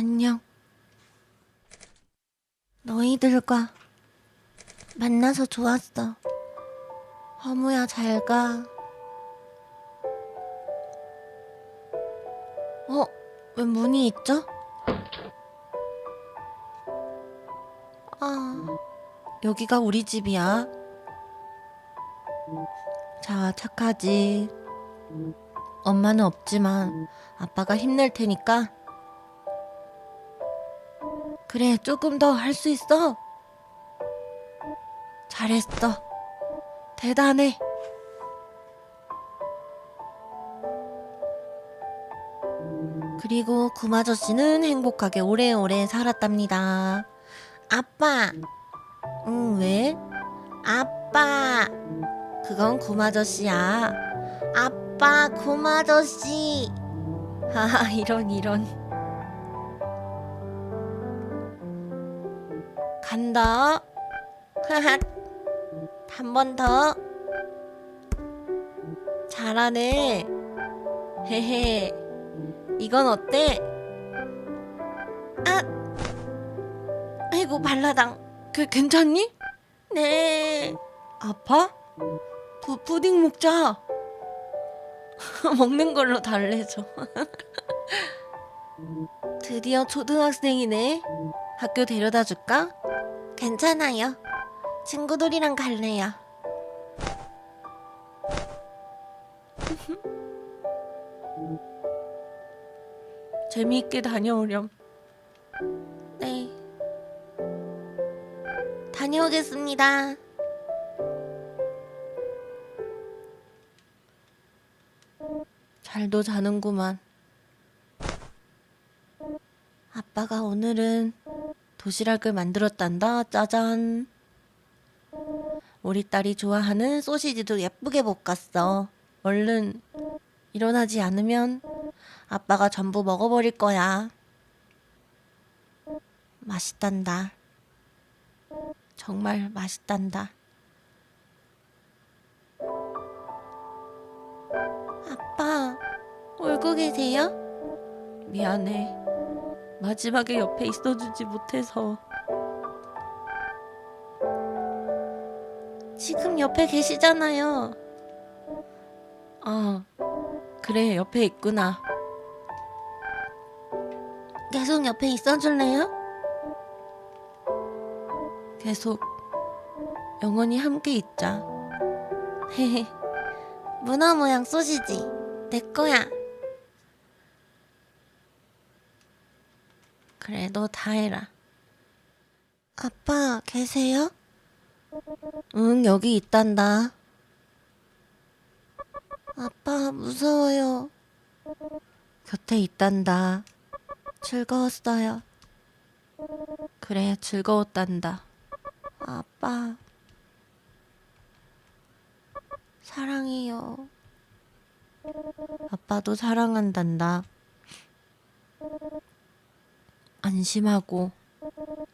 안녕. 너희들과 만나서 좋았어. 허무야, 잘 가. 어, 왜 문이 있죠? 아, 여기가 우리 집이야. 자, 착하지. 엄마는 없지만 아빠가 힘낼 테니까. 그래, 조금 더 할 수 있어. 잘했어. 대단해. 그리고 구마저씨는 행복하게 오래오래 살았답니다. 아빠. 응, 왜? 아빠. 그건 구마저씨야. 아빠, 구마저씨. 하하, 이런, 이런. 간다. 하하. 한번 더. 잘하네. 헤헤. 이건 어때? 아! 아이고, 발라당. 그, 괜찮니? 네. 아파? 부, 푸딩 먹자. 먹는 걸로 달래줘. 드디어 초등학생이네. 학교 데려다 줄까? 괜찮아요. 친구들이랑 갈래요. 재미있게 다녀오렴. 네. 다녀오겠습니다. 잘도 자는구만. 아빠가 오늘은 도시락을 만들었단다. 짜잔. 우리 딸이 좋아하는 소시지도 예쁘게 볶았어. 얼른 일어나지 않으면 아빠가 전부 먹어버릴 거야. 맛있단다. 정말 맛있단다. 아빠, 울고 계세요? 미안해. 마지막에 옆에 있어주지 못해서. 지금 옆에 계시잖아요. 아, 그래, 옆에 있구나. 계속 옆에 있어줄래요? 계속 영원히 함께 있자. 헤헤. 문어 모양 소시지 내 거야. 그래, 너 다 해라. 아빠 계세요? 응, 여기 있단다. 아빠 무서워요. 곁에 있단다. 즐거웠어요. 그래, 즐거웠단다. 아빠. 사랑해요. 아빠도 사랑한단다. 안심하고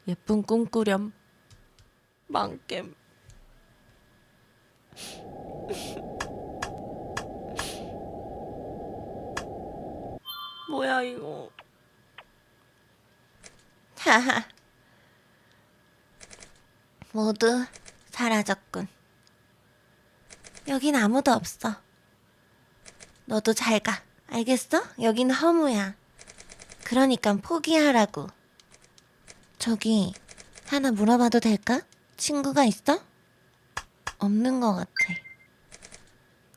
예쁜 꿈 꾸렴. 망겜. 뭐야 이거. 하하. 모두 사라졌군. 여긴 아무도 없어. 너도 잘 가. 알겠어? 여긴 허무야. 그러니까 포기하라고. 저기 하나 물어봐도 될까? 친구가 있어? 없는 것 같아.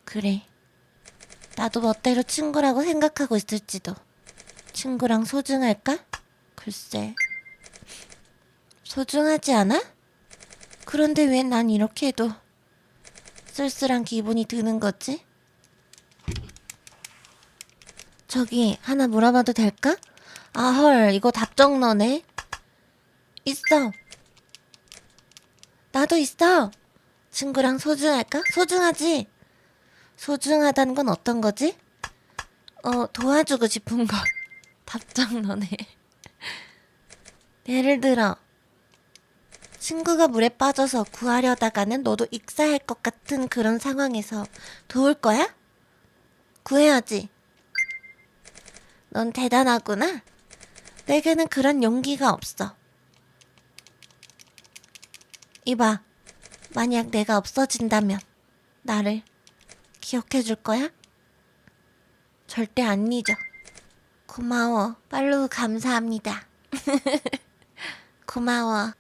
그래. 나도 멋대로 친구라고 생각하고 있을지도. 친구랑 소중할까? 글쎄. 소중하지 않아? 그런데 왜 난 이렇게 해도 쓸쓸한 기분이 드는 거지? 저기 하나 물어봐도 될까? 아 헐 이거 답정 너네 있어 나도 있어 친구랑 소중할까? 소중하지? 소중하다는 건 어떤 거지? 어 도와주고 싶은 것 답정너네 예를 들어 친구가 물에 빠져서 구하려다가는 너도 익사할 것 같은 그런 상황에서 도울 거야? 구해야지. 넌 대단하구나. 내게는 그런 용기가 없어. 이봐, 만약 내가 없어진다면 나를 기억해 줄 거야? 절대 안 잊어. 고마워. 팔로우 감사합니다. 고마워.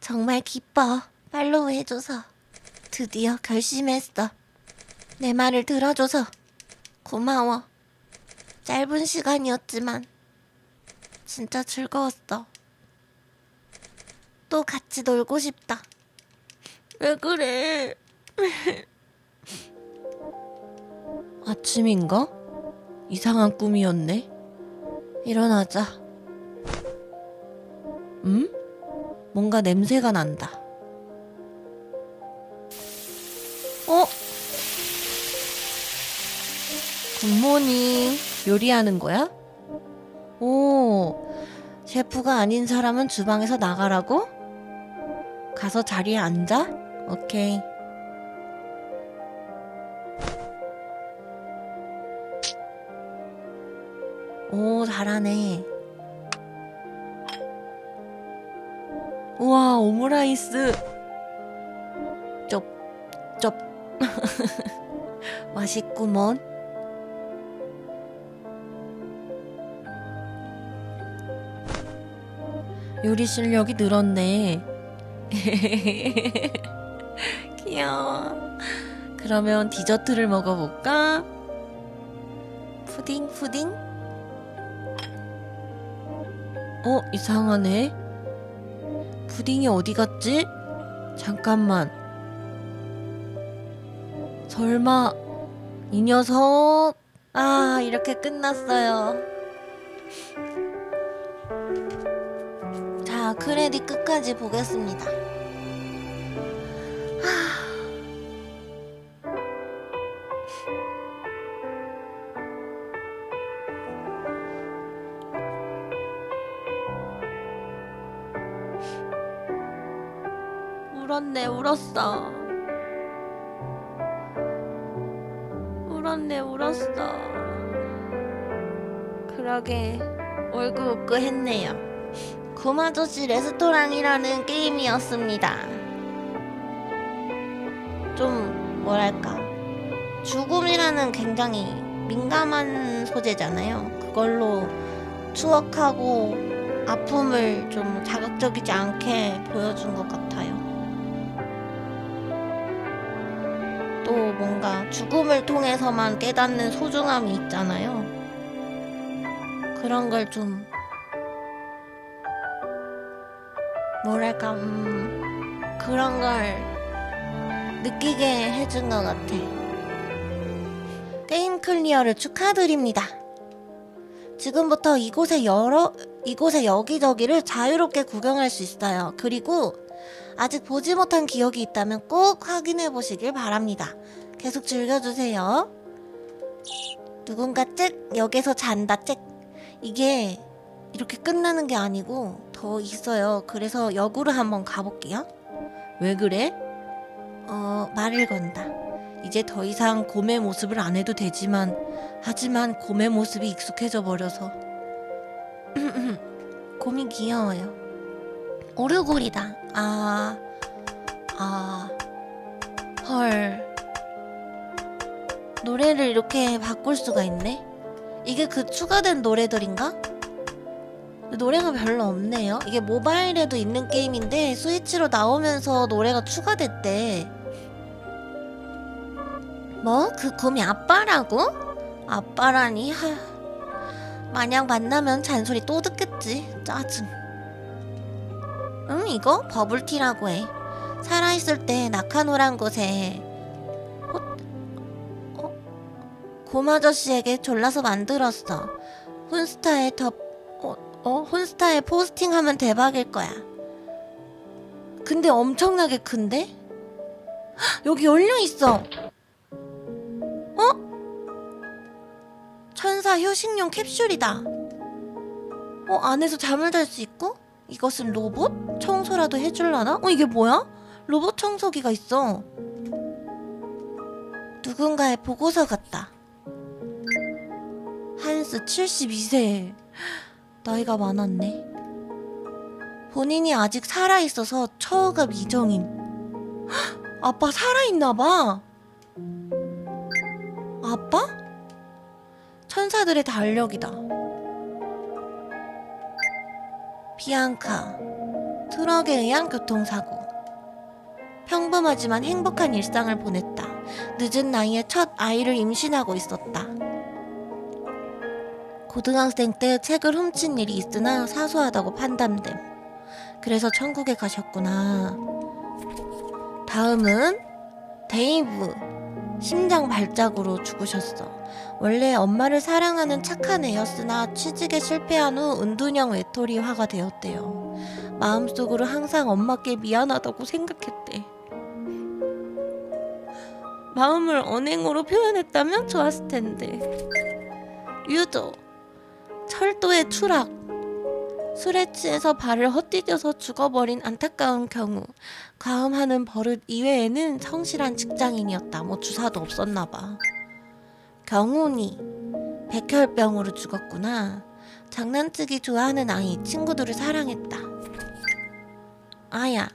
정말 기뻐. 팔로우 해줘서. 드디어 결심했어. 내 말을 들어줘서 고마워. 짧은 시간이었지만 진짜 즐거웠어. 또 같이 놀고 싶다. 왜 그래? 아침인가? 이상한 꿈이었네. 일어나자. 음? 뭔가 냄새가 난다. 어? 굿모닝. 요리하는 거야? 오, 셰프가 아닌 사람은 주방에서 나가라고? 가서 자리에 앉아? 오케이. 오, 잘하네. 우와, 오므라이스. 쩝, 쩝. 맛있구먼. 요리 실력이 늘었네. 귀여워. 그러면 디저트를 먹어볼까? 푸딩, 푸딩? 어, 이상하네. 푸딩이 어디 갔지? 잠깐만. 설마, 이 녀석. 아, 이렇게 끝났어요. 자, 크레딧 끝까지 보겠습니다. 울었네, 울었어. 울었네, 울었어. 그러게, 울고웃고했네요. 구마저씨 레스토랑이라는 게임이었습니다. 좀 뭐랄까 죽음이라는 굉장히 민감한 소재잖아요. 그걸로 추억하고 아픔을 좀 자극적이지 않게 보여준 것 같아요. 또 뭔가 죽음을 통해서만 깨닫는 소중함이 있잖아요. 그런 걸좀 뭐랄까 음, 그런 걸 느끼게 해준 것 같아. 게임 클리어를 축하드립니다. 지금부터 이곳에 여러 이곳에 여기저기를 자유롭게 구경할 수 있어요. 그리고 아직 보지 못한 기억이 있다면 꼭 확인해 보시길 바랍니다. 계속 즐겨주세요. 누군가 짹 여기서 잔다 짹 이게 이렇게 끝나는 게 아니고 더 있어요. 그래서 역으로 한번 가볼게요. 왜 그래? 어, 말을 건다. 이제 더 이상 곰의 모습을 안 해도 되지만, 하지만 곰의 모습이 익숙해져 버려서. 곰이 귀여워요. 오르골이다. 아, 아, 헐. 노래를 이렇게 바꿀 수가 있네? 이게 그 추가된 노래들인가? 노래가 별로 없네요. 이게 모바일에도 있는 게임인데 스위치로 나오면서 노래가 추가됐대. 뭐? 그 곰이 아빠라고? 아빠라니? 하... 만약 만나면 잔소리 또 듣겠지. 짜증. 응, 이거 버블티라고 해. 살아있을 때 낙하노란 곳에 어? 어? 곰 아저씨에게 졸라서 만들었어. 훈스타의 더 어, 어? 혼스타에 포스팅하면 대박일 거야. 근데 엄청나게 큰데? 헉, 여기 열려 있어. 어? 천사 휴식용 캡슐이다. 어, 안에서 잠을 잘 수 있고? 이것은 로봇? 청소라도 해줄라나? 어, 이게 뭐야? 로봇 청소기가 있어. 누군가의 보고서 같다. 한스 72세. 나이가 많았네. 본인이 아직 살아있어서 미정임. 헉, 아빠 살아있나봐. 아빠? 천사들의 달력이다. 비앙카. 트럭에 의한 교통사고. 평범하지만 행복한 일상을 보냈다. 늦은 나이에 첫 아이를 임신하고 있었다. 고등학생 때 책을 훔친 일이 있으나 사소하다고 판단됨. 그래서 천국에 가셨구나. 다음은 데이브. 심장 발작으로 죽으셨어. 원래 엄마를 사랑하는 착한 애였으나 취직에 실패한 후 은둔형 외톨이화가 되었대요. 마음속으로 항상 엄마께 미안하다고 생각했대. 마음을 언행으로 표현했다면 좋았을 텐데. 유도. 철도의 추락. 술에 취해서 발을 헛디뎌서 죽어버린 안타까운 경우. 과음하는 버릇 이외에는 성실한 직장인이었다. 뭐 주사도 없었나 봐. 경훈이. 백혈병으로 죽었구나. 장난치기 좋아하는 아이, 친구들을 사랑했다. 아야.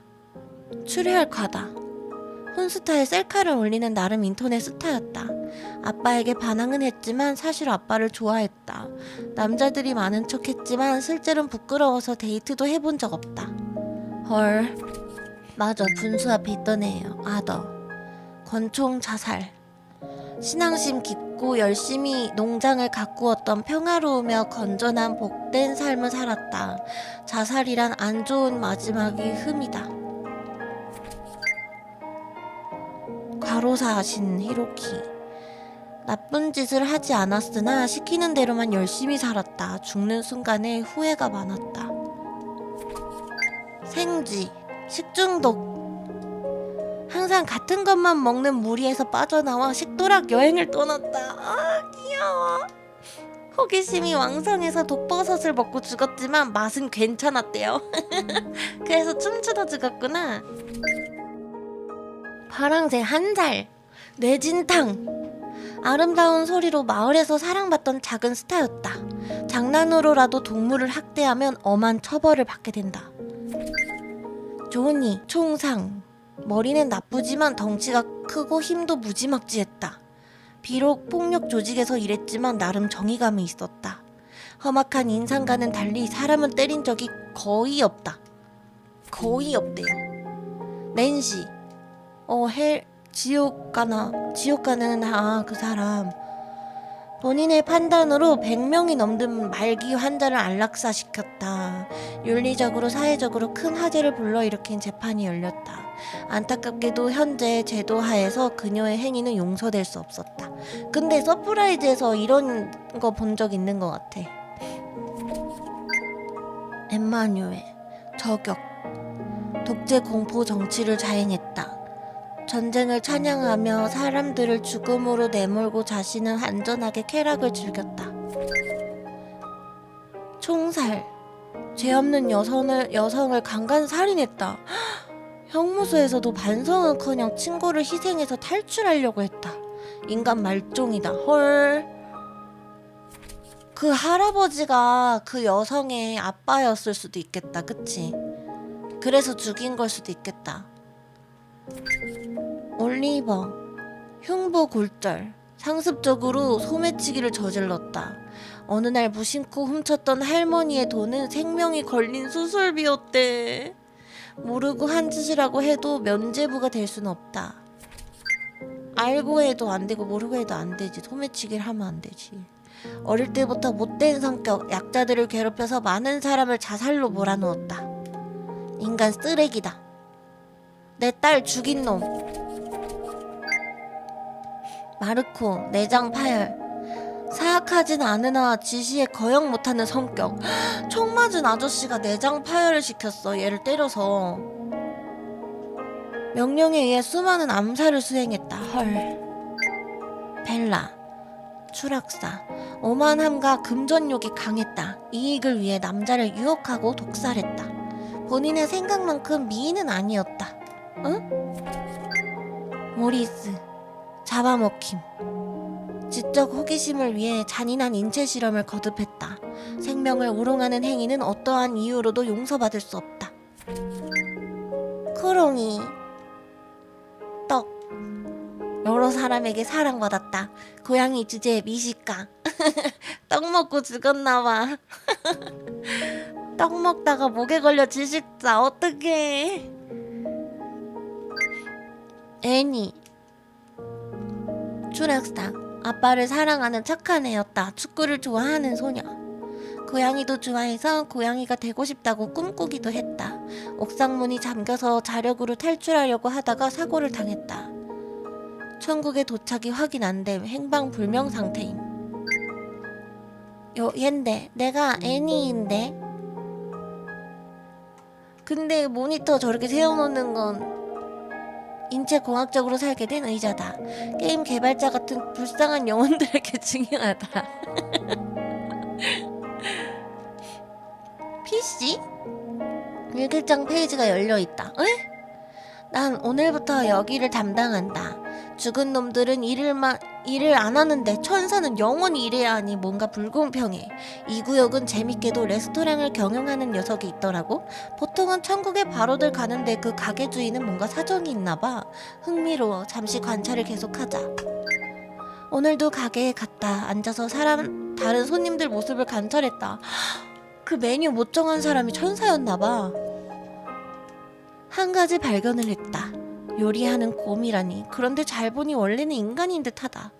출혈 과다. 혼스타에 셀카를 올리는 나름 인터넷 스타였다. 아빠에게 반항은 했지만 사실 아빠를 좋아했다. 남자들이 많은 척 했지만 실제로는 부끄러워서 데이트도 해본 적 없다. 헐. 맞아, 분수 앞에 있던 애예요. 아더. 권총 자살. 신앙심 깊고 열심히 농장을 가꾸었던 평화로우며 건전한 복된 삶을 살았다. 자살이란 안 좋은 마지막이 흠이다. 과로사 하신 히로키. 나쁜 짓을 하지 않았으나 시키는 대로만 열심히 살았다. 죽는 순간에 후회가 많았다. 생쥐, 식중독. 항상 같은 것만 먹는 무리에서 빠져나와 식도락 여행을 떠났다. 아, 귀여워. 호기심이 왕성해서 독버섯을 먹고 죽었지만 맛은 괜찮았대요. 그래서 춤추다 죽었구나. 파랑새 한 살. 뇌진탕. 아름다운 소리로 마을에서 사랑받던 작은 스타였다. 장난으로라도 동물을 학대하면 엄한 처벌을 받게 된다. 조니, 총상. 머리는 나쁘지만 덩치가 크고 힘도 무지막지했다. 비록 폭력 조직에서 일했지만 나름 정의감이 있었다. 험악한 인상과는 달리 사람은 때린 적이 거의 없다. 거의 없대요. 낸시. 어, 헬, 지옥 가나, 지옥 가는, 아, 그 사람. 본인의 판단으로 100명이 넘는 말기 환자를 안락사시켰다. 윤리적으로 사회적으로 큰 화제를 불러일으킨 재판이 열렸다. 안타깝게도 현재 제도 하에서 그녀의 행위는 용서될 수 없었다. 근데 서프라이즈에서 이런 거 본 적 있는 것 같아. 엠마뉴엘 저격 독재 공포 정치를 자행했다. 전쟁을 찬양하며 사람들을 죽음으로 내몰고 자신은 안전하게 쾌락을 즐겼다. 총살. 죄 없는 여성을, 여성을 강간 살인했다. 형무소에서도 반성은커녕 친구를 희생해서 탈출하려고 했다. 인간 말종이다. 헐. 그 할아버지가 그 여성의 아빠였을 수도 있겠다. 그치? 그래서 죽인 걸 수도 있겠다. 올리버 흉부 골절 상습적으로 소매치기를 저질렀다. 어느 날 무심코 훔쳤던 할머니의 돈은 생명이 걸린 수술비였대. 모르고 한 짓이라고 해도 면죄부가 될 수는 없다. 알고 해도 안 되고 모르고 해도 안 되지. 소매치기를 하면 안 되지. 어릴 때부터 못된 성격, 약자들을 괴롭혀서 많은 사람을 자살로 몰아넣었다. 인간 쓰레기다. 내 딸 죽인 놈. 마르코 내장 파열. 사악하진 않으나 지시에 거역 못하는 성격. 총 맞은 아저씨가 내장 파열을 시켰어 얘를 때려서. 명령에 의해 수많은 암살을 수행했다. 헐. 벨라 추락사. 오만함과 금전욕이 강했다. 이익을 위해 남자를 유혹하고 독살했다. 본인의 생각만큼 미인은 아니었다. 응? 모리스 잡아먹힘. 지적 호기심을 위해 잔인한 인체 실험을 거듭했다. 생명을 우롱하는 행위는 어떠한 이유로도 용서받을 수 없다. 크롱이 떡 여러 사람에게 사랑받았다. 고양이 주제에 미식가 떡 먹고 죽었나봐. 떡 먹다가 목에 걸려 지식자 어떡해. 애니 추락상 아빠를 사랑하는 착한 애였다. 축구를 좋아하는 소녀. 고양이도 좋아해서 고양이가 되고 싶다고 꿈꾸기도 했다. 옥상 문이 잠겨서 자력으로 탈출하려고 하다가 사고를 당했다. 천국에 도착이 확인 안 됨 행방불명 상태임. 요 얜데 내가 애니인데. 근데 모니터 저렇게 세워놓는 건 인체 공학적으로 살게 된 의자다. 게임 개발자 같은 불쌍한 영혼들에게 중요하다. PC? 일기장 페이지가 열려 있다. 에? 난 오늘부터 여기를 담당한다. 죽은 놈들은 일을만 일을 안 하는데 천사는 영원히 일해야 하니 뭔가 불공평해. 이 구역은 재밌게도 레스토랑을 경영하는 녀석이 있더라고. 보통은 천국에 바로들 가는데 그 가게 주인은 뭔가 사정이 있나 봐. 흥미로워. 잠시 관찰을 계속하자. 오늘도 가게에 갔다. 앉아서 사람 다른 손님들 모습을 관찰했다. 그 메뉴 못 정한 사람이 천사였나 봐. 한 가지 발견을 했다. 요리하는 곰이라니. 그런데 잘 보니 원래는 인간인 듯하다.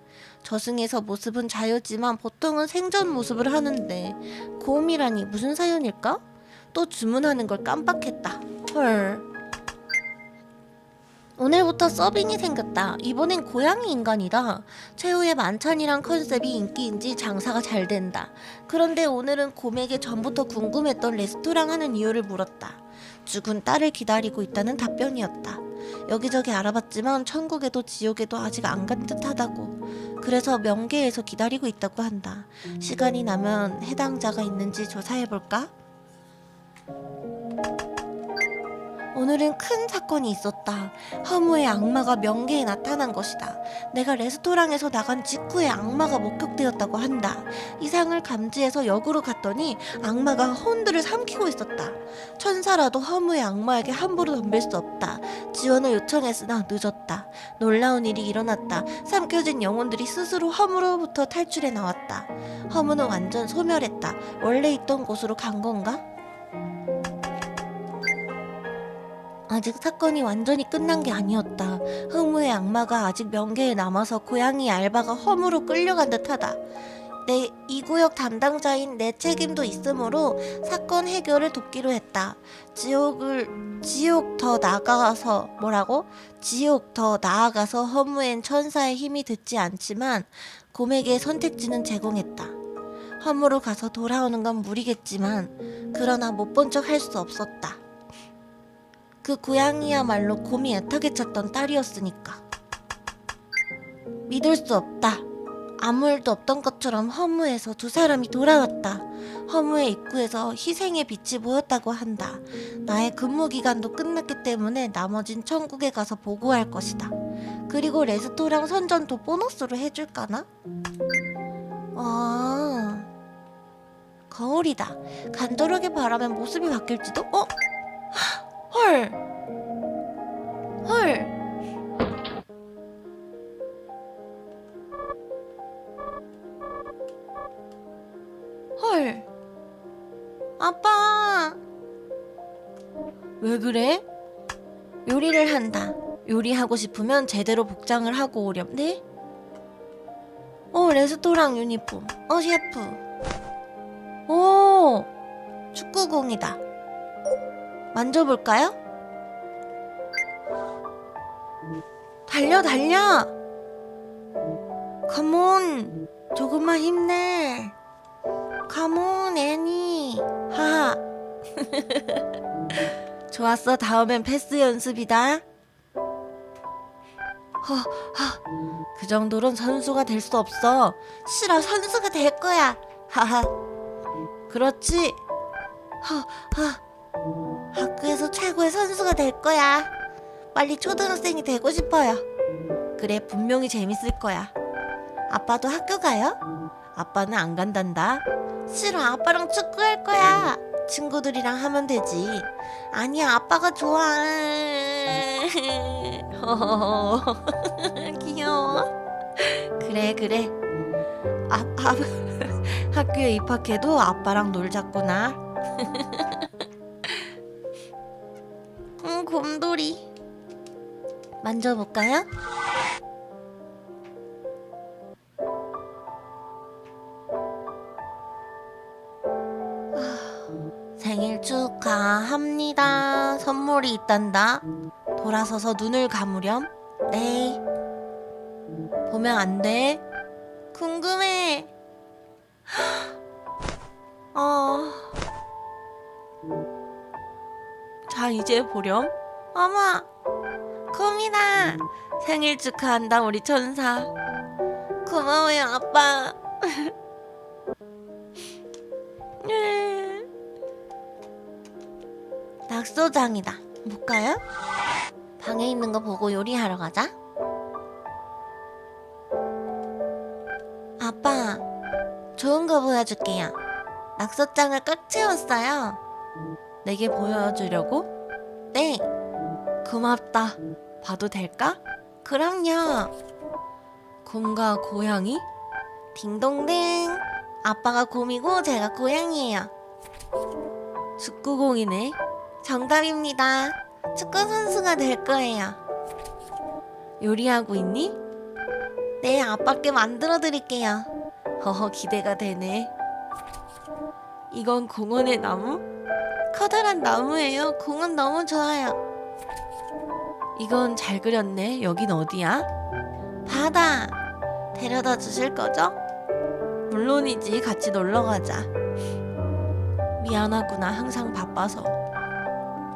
저승에서 모습은 자유지만 보통은 생존 모습을 하는데 곰이라니 무슨 사연일까? 또 주문하는 걸 깜빡했다. 헐. 오늘부터 서빙이 생겼다. 이번엔 고양이 인간이다. 최후의 만찬이란 컨셉이 인기인지 장사가 잘 된다. 그런데 오늘은 곰에게 전부터 궁금했던 레스토랑 하는 이유를 물었다. 죽은 딸을 기다리고 있다는 답변이었다. 여기저기 알아봤지만 천국에도 지옥에도 아직 안 간 듯하다고. 그래서 명계에서 기다리고 있다고 한다. 시간이 나면 해당자가 있는지 조사해볼까? 오늘은 큰 사건이 있었다. 허무의 악마가 명계에 나타난 것이다. 내가 레스토랑에서 나간 직후에 악마가 목격되었다고 한다. 이상을 감지해서 역으로 갔더니 악마가 혼들을 삼키고 있었다. 천사라도 허무의 악마에게 함부로 덤빌 수 없다. 지원을 요청했으나 늦었다. 놀라운 일이 일어났다. 삼켜진 영혼들이 스스로 허무로부터 탈출해 나왔다. 허무는 완전 소멸했다. 원래 있던 곳으로 간 건가? 아직 사건이 완전히 끝난 게 아니었다. 흥무의 악마가 아직 명계에 남아서 고양이 알바가 허무로 끌려간 듯하다. 내 이 구역 담당자인 내 책임도 있으므로 사건 해결을 돕기로 했다. 지옥을 지옥 더 나아가서 뭐라고? 지옥 더 나아가서 허무엔 천사의 힘이 듣지 않지만 곰에게 선택지는 제공했다. 허무로 가서 돌아오는 건 무리겠지만 그러나 못 본 척 할 수 없었다. 그 고양이야말로 곰이 애타게 찾던 딸이었으니까. 믿을 수 없다. 아무 일도 없던 것처럼 허무에서 두 사람이 돌아왔다. 허무의 입구에서 희생의 빛이 보였다고 한다. 나의 근무 기간도 끝났기 때문에 나머진 천국에 가서 보고할 것이다. 그리고 레스토랑 선전도 보너스로 해줄까나? 아, 거울이다. 간절하게 바라면 모습이 바뀔지도? 어? 헐. 헐. 헐. 아빠. 왜 그래? 요리를 한다. 요리하고 싶으면 제대로 복장을 하고 오렴. 네? 어, 레스토랑 유니폼. 어, 셰프. 오, 축구공이다. 만져볼까요? 달려 달려! 컴온 조금만 힘내. 컴온 애니. 하하. 좋았어. 다음엔 패스 연습이다. 허하 그 정도론 선수가 될 수 없어. 싫어. 선수가 될 거야. 하하. 그렇지? 허하 학교에서 최고의 선수가 될 거야. 빨리 초등학생이 되고 싶어요. 그래, 분명히 재밌을 거야. 아빠도 학교 가요? 아빠는 안 간단다. 싫어 아빠랑 축구할 거야 친구들이랑 하면 되지 아니야 아빠가 좋아 귀여워 그래 그래 아, 아, 학교에 입학해도 아빠랑 놀자꾸나 곰돌이 만져볼까요? 생일 축하합니다. 선물이 있단다. 돌아서서 눈을 감으렴. 네. 보면 안 돼. 궁금해. 어. 자, 이제 보렴. 어머. 곰이다. 생일 축하한다, 우리 천사. 고마워요, 아빠. 네. 낙서장이다. 볼까요? 방에 있는 거 보고 요리하러 가자. 아빠, 좋은 거 보여줄게요. 낙서장을 꽉 채웠어요. 내게 보여주려고? 네. 고맙다. 봐도 될까? 그럼요. 곰과 고양이? 딩동댕. 아빠가 곰이고 제가 고양이에요. 축구공이네. 정답입니다. 축구 선수가 될 거예요. 요리하고 있니? 네, 아빠께 만들어 드릴게요. 허허, 기대가 되네. 이건 공원의 나무? 커다란 나무예요. 공은 너무 좋아요. 이건 잘 그렸네. 여긴 어디야? 바다. 데려다 주실 거죠? 물론이지. 같이 놀러 가자. 미안하구나. 항상 바빠서.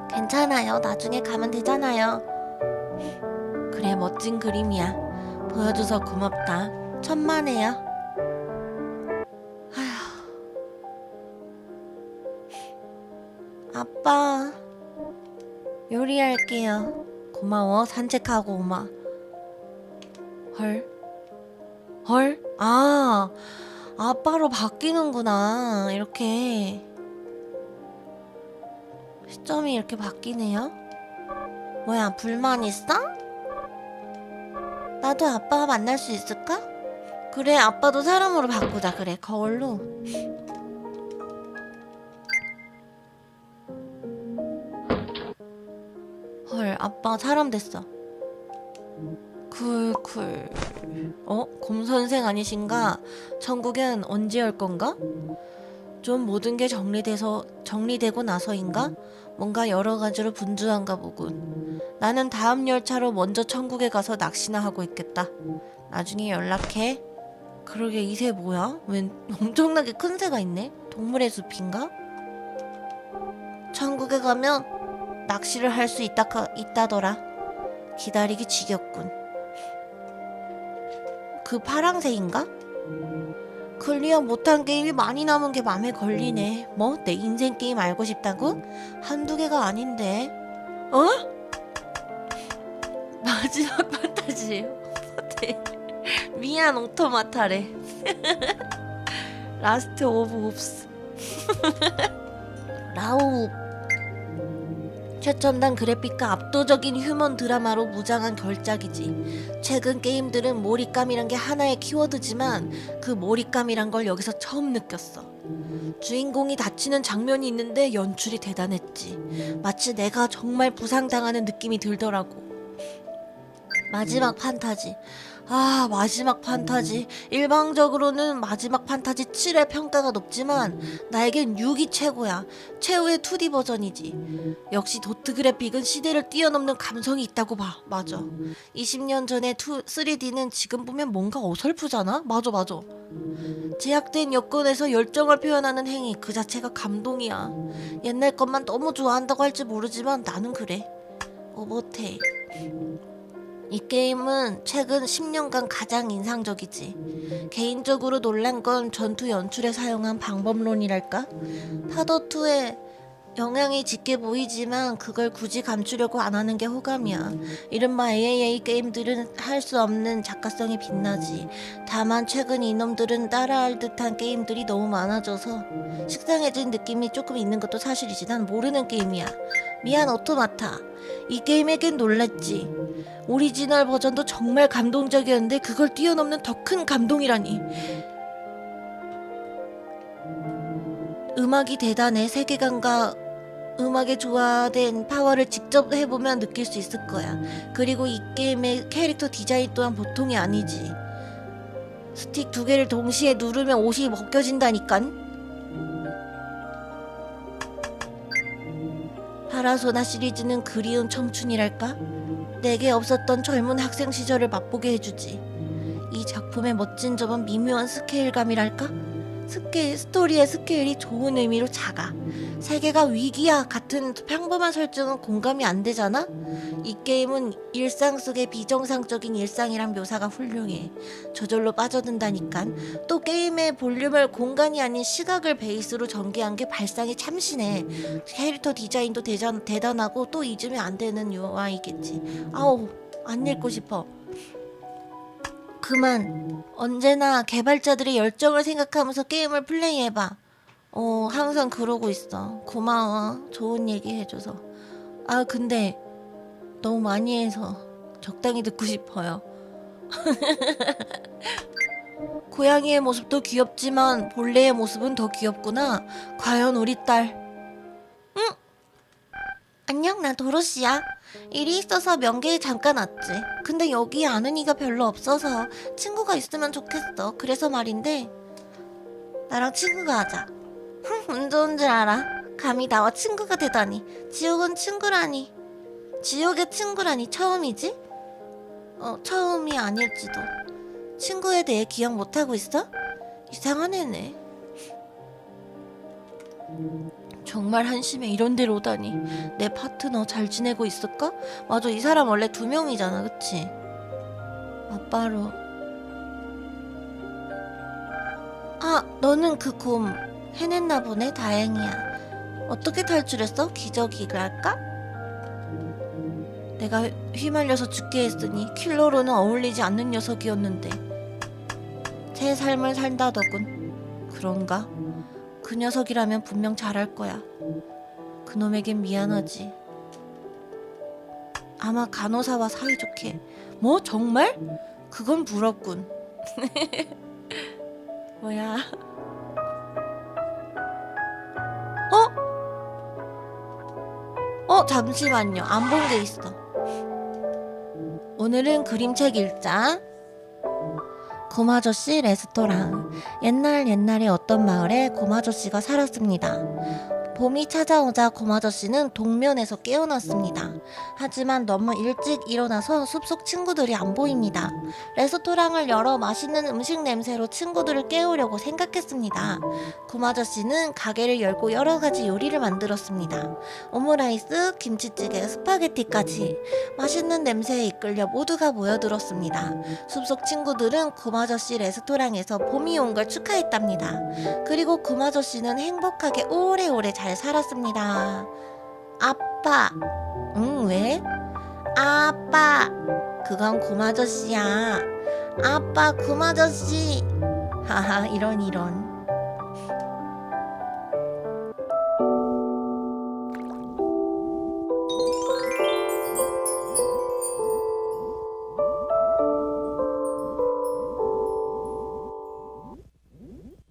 괜찮아요. 나중에 가면 되잖아요. 그래, 멋진 그림이야. 보여줘서 고맙다. 천만에요. 아휴. 아빠, 요리할게요. 고마워. 산책하고 오마. 헐. 헐? 아, 아빠로 바뀌는구나. 이렇게. 시점이 이렇게 바뀌네요. 뭐야, 불만 있어? 나도 아빠 만날 수 있을까? 그래, 아빠도 사람으로 바꾸자. 그래, 거울로. 아빠 사람 됐어. 쿨쿨. 어? 곰 선생 아니신가? 천국엔 언제 열 건가? 좀 모든 게 정리돼서 정리되고 나서인가? 뭔가 여러 가지로 분주한가 보군. 나는 다음 열차로 먼저 천국에 가서 낚시나 하고 있겠다. 나중에 연락해. 그러게 이 새 뭐야? 웬 엄청나게 큰 새가 있네? 동물의 숲인가? 천국에 가면 낚시를 할 수 있다 있다더라. 기다리기 지겹군. 그 파랑새인가? 클리어 못한 게임이 많이 남은 게 맘에 걸리네. 뭐? 내 인생 게임 알고 싶다고? 한두 개가 아닌데. 어? 마지막 판타지예요. 네. 미안 오토마타래. 라스트 오브 옵스. 라우. 최첨단 그래픽과 압도적인 휴먼 드라마로 무장한 걸작이지. 최근 게임들은 몰입감이란 게 하나의 키워드지만 그 몰입감이란 걸 여기서 처음 느꼈어. 주인공이 다치는 장면이 있는데 연출이 대단했지. 마치 내가 정말 부상당하는 느낌이 들더라고. 마지막 판타지. 아, 마지막 판타지. 일방적으로는 마지막 판타지 7의 평가가 높지만 나에겐 6이 최고야. 최후의 2D 버전이지. 역시 도트 그래픽은 시대를 뛰어넘는 감성이 있다고 봐. 맞아. 20년 전의 2, 3D는 지금 보면 뭔가 어설프잖아? 맞아, 맞아. 제약된 여건에서 열정을 표현하는 행위 그 자체가 감동이야. 옛날 것만 너무 좋아한다고 할지 모르지만 나는 그래. 오버테이. 이 게임은 최근 10년간 가장 인상적이지. 개인적으로 놀란 건 전투 연출에 사용한 방법론이랄까? 파더2의 영향이 짙게 보이지만 그걸 굳이 감추려고 안 하는 게 호감이야. 이른바 AAA 게임들은 할 수 없는 작가성이 빛나지. 다만 최근 이놈들은 따라할 듯한 게임들이 너무 많아져서 식상해진 느낌이 조금 있는 것도 사실이지. 난 모르는 게임이야. 미안 오토마타. 이 게임에겐 놀랬지. 오리지널 버전도 정말 감동적이었는데 그걸 뛰어넘는 더 큰 감동이라니. 음악이 대단해. 세계관과 음악에 조화된 파워를 직접 해보면 느낄 수 있을 거야. 그리고 이 게임의 캐릭터 디자인 또한 보통이 아니지. 스틱 두 개를 동시에 누르면 옷이 벗겨진다니깐. 파라소나 시리즈는 그리운 청춘이랄까? 내게 없었던 젊은 학생 시절을 맛보게 해주지. 이 작품의 멋진 점은 미묘한 스케일감이랄까? 스케일, 스토리의 스케일이 좋은 의미로 작아. 세계가 위기야 같은 평범한 설정은 공감이 안 되잖아? 이 게임은 일상 속의 비정상적인 일상이란 묘사가 훌륭해. 저절로 빠져든다니깐. 또 게임의 볼륨을 공간이 아닌 시각을 베이스로 전개한 게 발상이 참신해. 캐릭터 디자인도 대단, 대단하고 또 잊으면 안 되는 UI겠지. 아우, 안 읽고 싶어. 그만. 언제나 개발자들의 열정을 생각하면서 게임을 플레이해봐. 어, 항상 그러고 있어. 고마워. 좋은 얘기 해줘서. 아, 근데 너무 많이 해서 적당히 듣고 싶어요. 고양이의 모습도 귀엽지만 본래의 모습은 더 귀엽구나. 과연 우리 딸. 응? 안녕, 나 도로시야. 일이 있어서 명계에 잠깐 왔지. 근데 여기 아는 이가 별로 없어서 친구가 있으면 좋겠어. 그래서 말인데 나랑 친구가 하자. 흥, 운 좋은 줄 알아. 감히 나와 친구가 되다니. 지옥은 친구라니. 지옥의 친구라니 처음이지? 어, 처음이 아닐지도. 친구에 대해 기억 못하고 있어? 이상한 애네. 정말 한심해 이런 데로 오다니 내 파트너 잘 지내고 있을까? 맞아 이 사람 원래 두 명이잖아 그치? 아빠로 아 너는 그 곰 해냈나 보네 다행이야 어떻게 탈출했어? 기적이랄까? 내가 휘말려서 죽게 했으니 킬러로는 어울리지 않는 녀석이었는데 제 삶을 산다더군 그런가? 그 녀석이라면 분명 잘할 거야. 그놈에겐 미안하지. 아마 간호사와 사이좋게. 뭐 정말? 그건 부럽군. 뭐야? 어? 어 잠시만요. 안 본 게 있어. 오늘은 그림책 읽자. 곰아저씨 레스토랑. 옛날 옛날에 어떤 마을에 곰아저씨가 살았습니다. 봄이 찾아오자 곰아저씨는 동면에서 깨어났습니다. 하지만 너무 일찍 일어나서 숲속 친구들이 안 보입니다. 레스토랑을 열어 맛있는 음식 냄새로 친구들을 깨우려고 생각했습니다. 곰아저씨는 가게를 열고 여러 가지 요리를 만들었습니다. 오므라이스, 김치찌개, 스파게티까지 맛있는 냄새에 이끌려 모두가 모여들었습니다. 숲속 친구들은 곰아저씨 레스토랑에서 봄이 온 걸 축하했답니다. 그리고 곰아저씨는 행복하게 오래오래 잘 살았습니다. 아빠. 응, 왜? 아빠. 그건 곰아저씨야. 아빠, 곰아저씨. 하하, 이런, 이런.